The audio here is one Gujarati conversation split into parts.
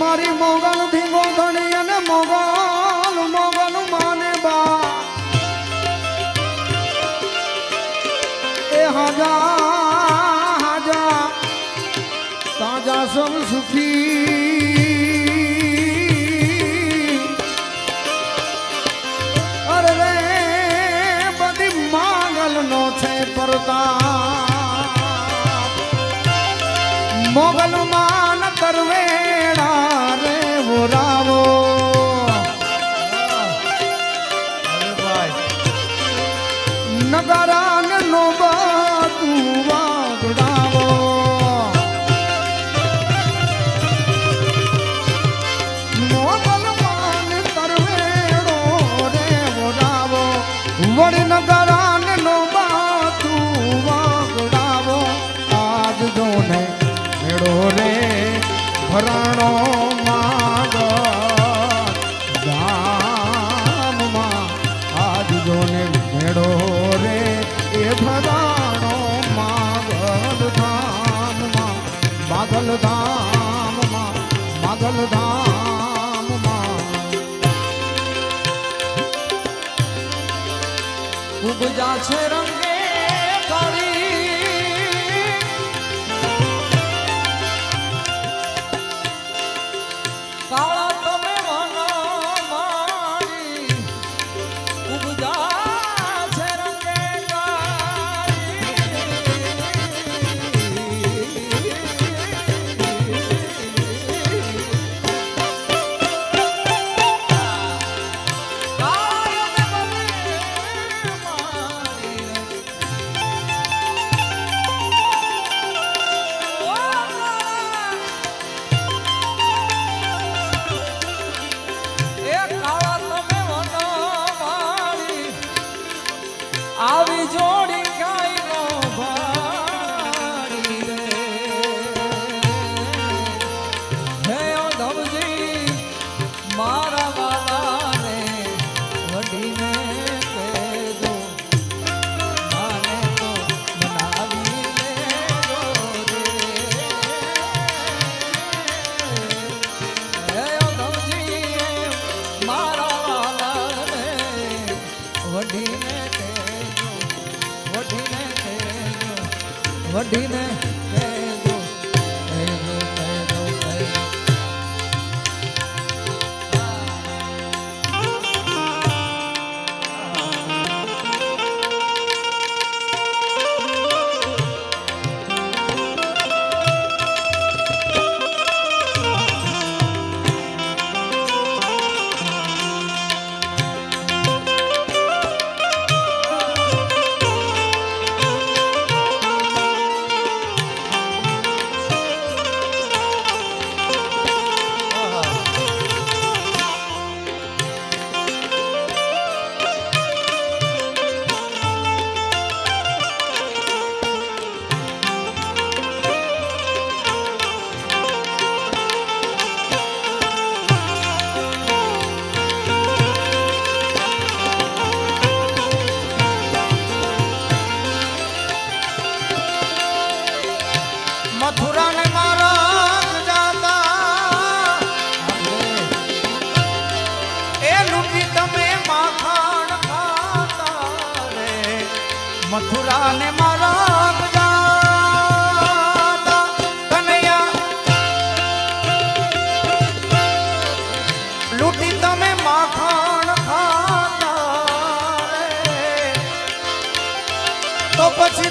મારી મોગલ થી મોગણી અને મોગલ મોગલ માને બા. એ હાજા હાજા તાજા સૌ સુખી. અરે બધી માંગલ નો છે પરતા મોગલ મેળો રે એ ભદાણો માગલ ધામમાં માગલ ધામમાં માગલ ધામમાં. ઉપજા છે રંગ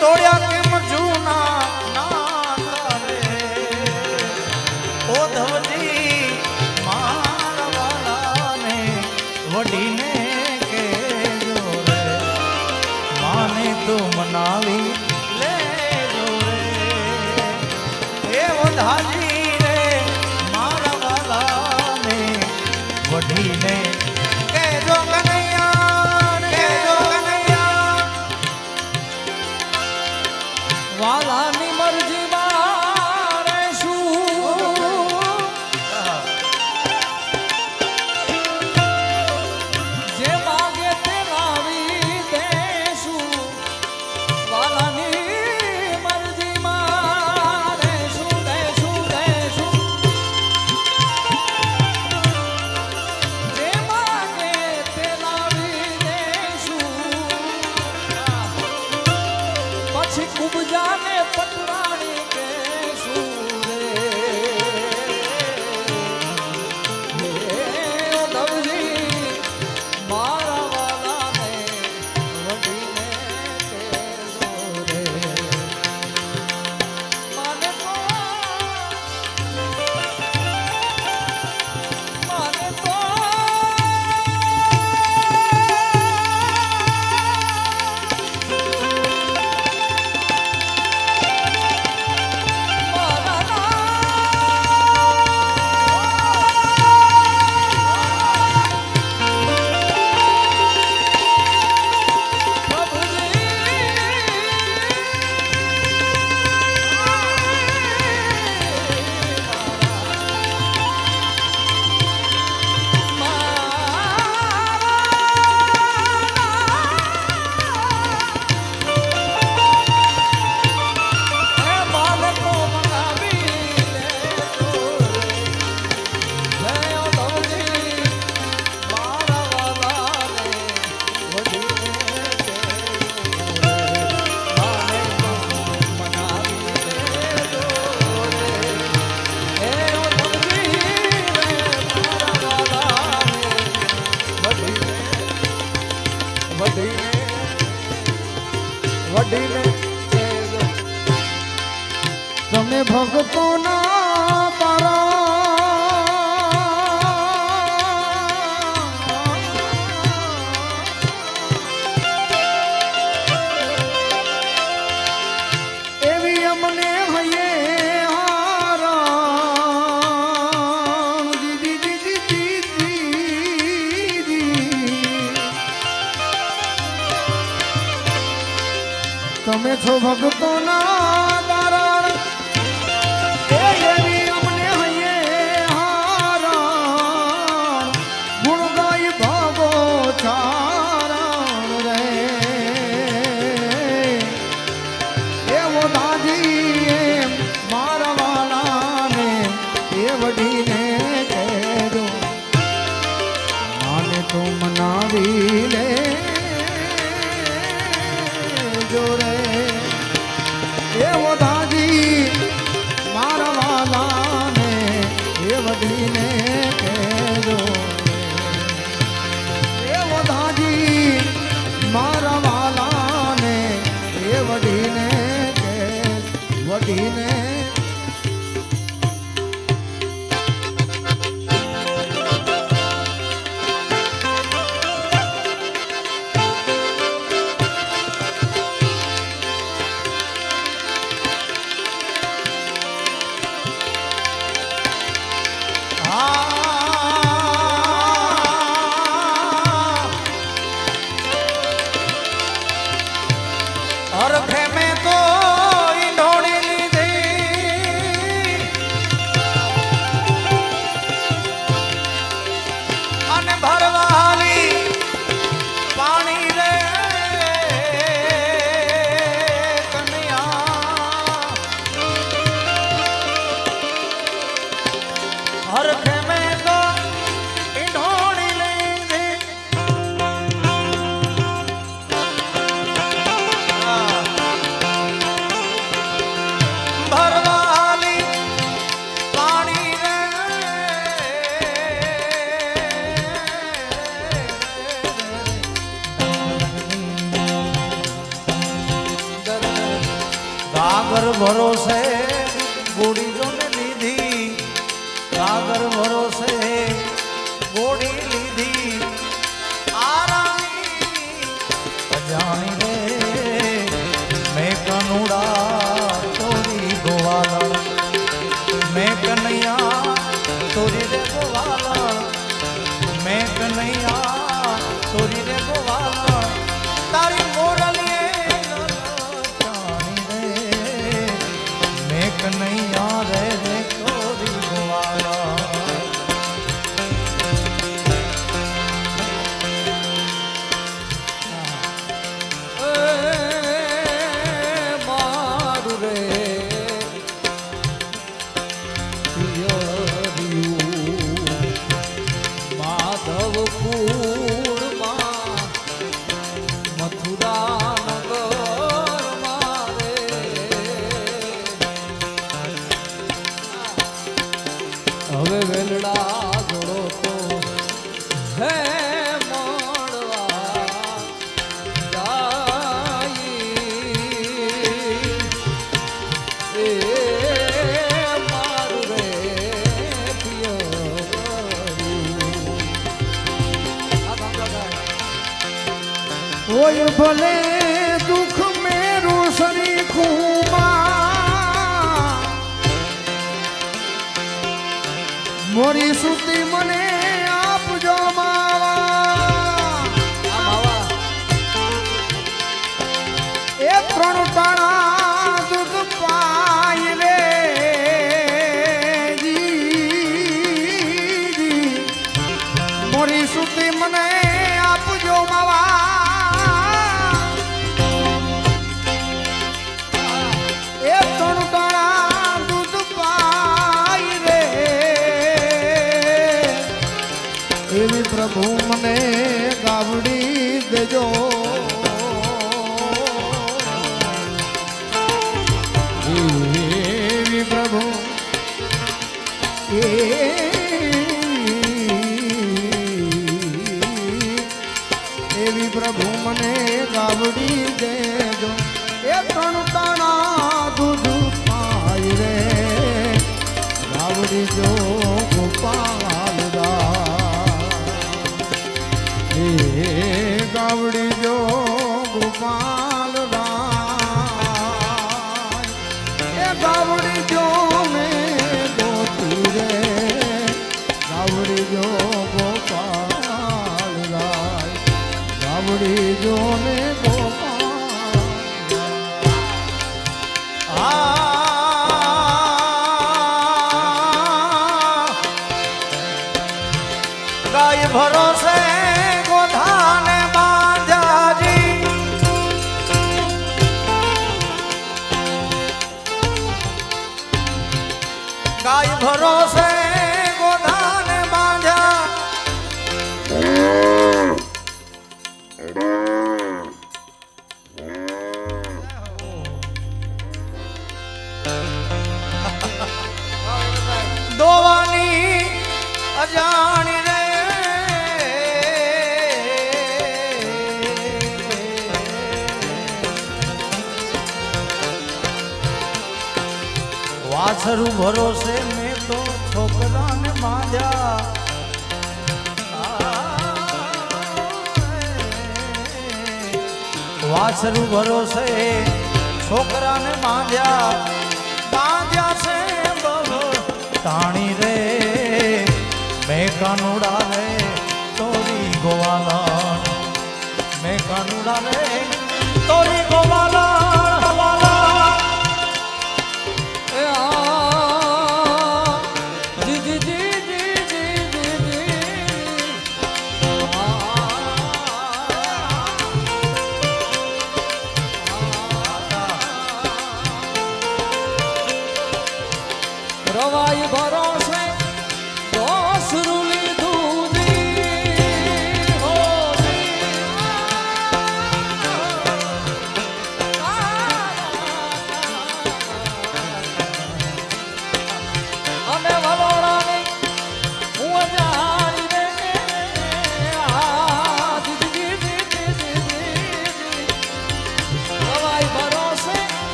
તોડ્યા છે કુબજાને પટરા ভক্ত বলে સાંભળી જો ને મોકા આથરું ભરોસે મેં તો છોકરાને માંધ્યા વાછરું ભરોસે છોકરાને માંધ્યા બાંધ્યા છે બહુ તાણી રે, મેં કાનુડા રે, તોરી ગોવાલા. મેં કાનુડા રે, તોરી ગોવાલા.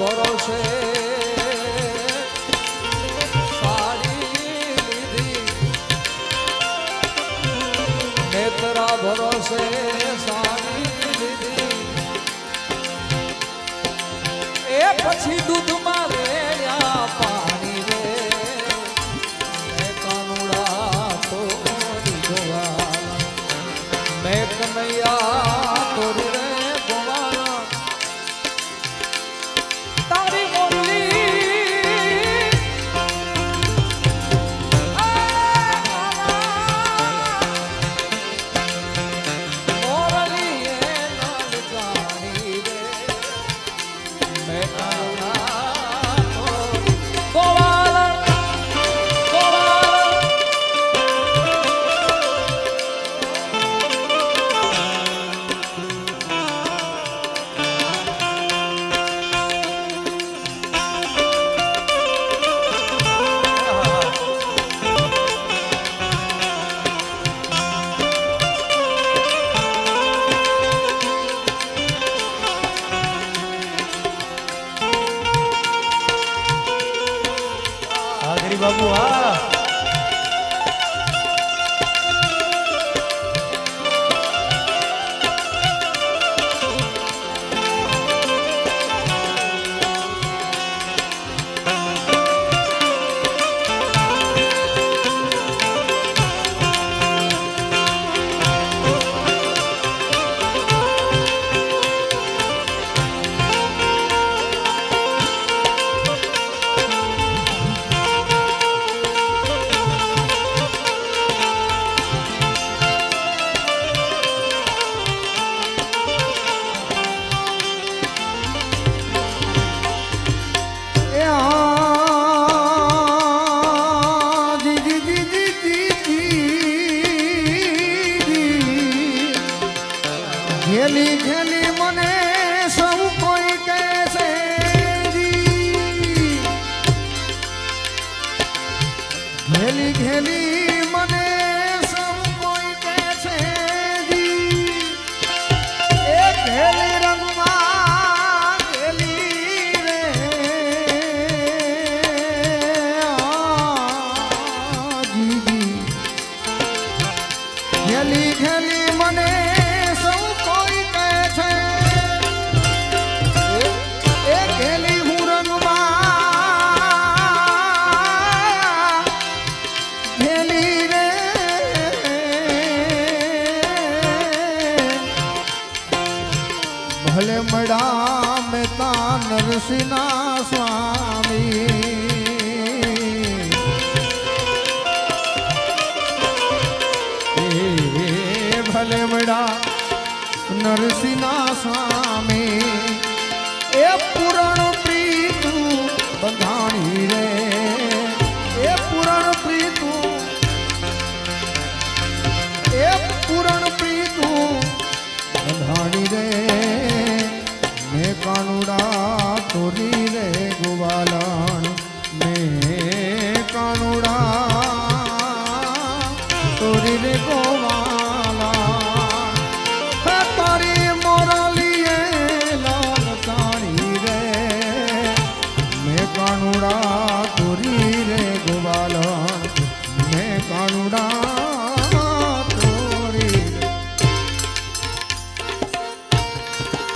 ભરોસે